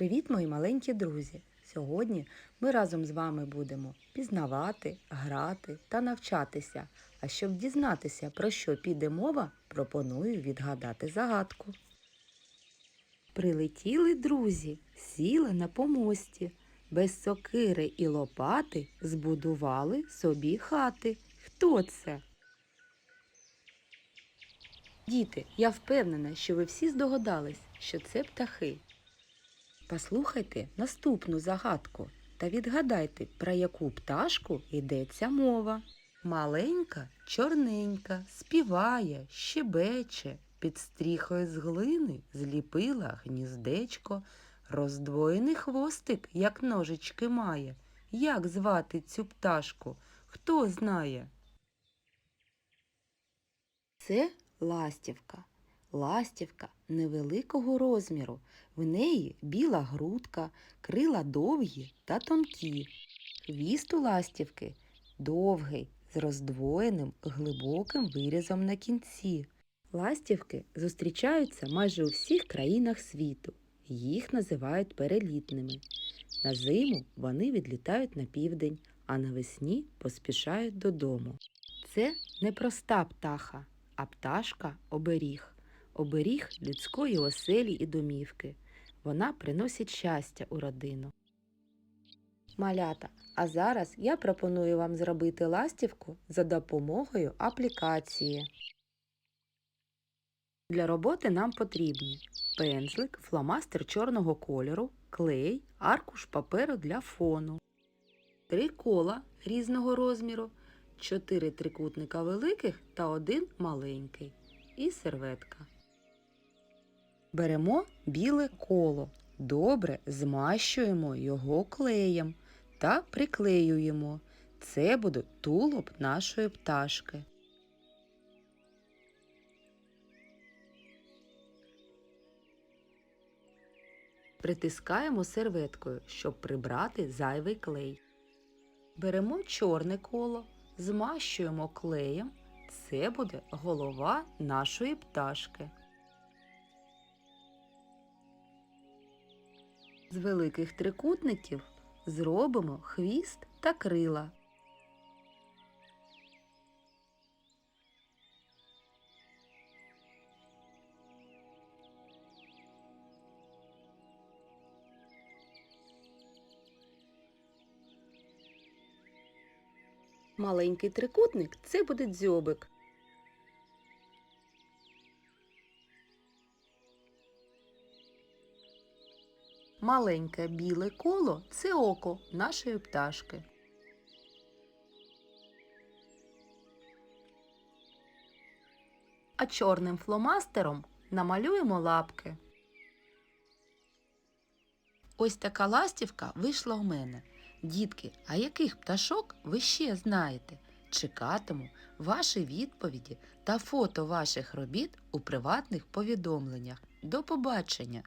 Привіт, мої маленькі друзі! Сьогодні ми разом з вами будемо пізнавати, грати та навчатися. А щоб дізнатися, про що піде мова, пропоную відгадати загадку. Прилетіли друзі, сіли на помості, без сокири і лопати збудували собі хати. Хто це? Діти, я впевнена, що ви всі здогадались, що це птахи. Послухайте наступну загадку та відгадайте, про яку пташку йдеться мова. Маленька, чорненька, співає, щебече, під стріхою з глини зліпила гніздечко, роздвоєний хвостик, як ножички має. Як звати цю пташку? Хто знає? Це ластівка. Ластівка невеликого розміру. В неї біла грудка, крила довгі та тонкі. Хвіст у ластівки довгий, з роздвоєним глибоким вирізом на кінці. Ластівки зустрічаються майже у всіх країнах світу. Їх називають перелітними. На зиму вони відлітають на південь, а навесні поспішають додому. Це не проста птаха, а пташка оберіг. Оберіг людської оселі і домівки. Вона приносить щастя у родину. Малята, а зараз я пропоную вам зробити ластівку за допомогою аплікації. Для роботи нам потрібні пензлик, фломастер чорного кольору, клей, аркуш паперу для фону, три кола різного розміру, чотири трикутника великих та один маленький і серветка. Беремо біле коло, добре змащуємо його клеєм та приклеюємо. Це буде тулуб нашої пташки. Притискаємо серветкою, щоб прибрати зайвий клей. Беремо чорне коло, змащуємо клеєм. Це буде голова нашої пташки. З великих трикутників зробимо хвіст та крила. Маленький трикутник це буде дзьобик. Маленьке біле коло це око нашої пташки. А чорним фломастером намалюємо лапки. Ось така ластівка вийшла у мене. Дітки, а яких пташок ви ще знаєте? Чекатиму ваші відповіді та фото ваших робіт у приватних повідомленнях. До побачення!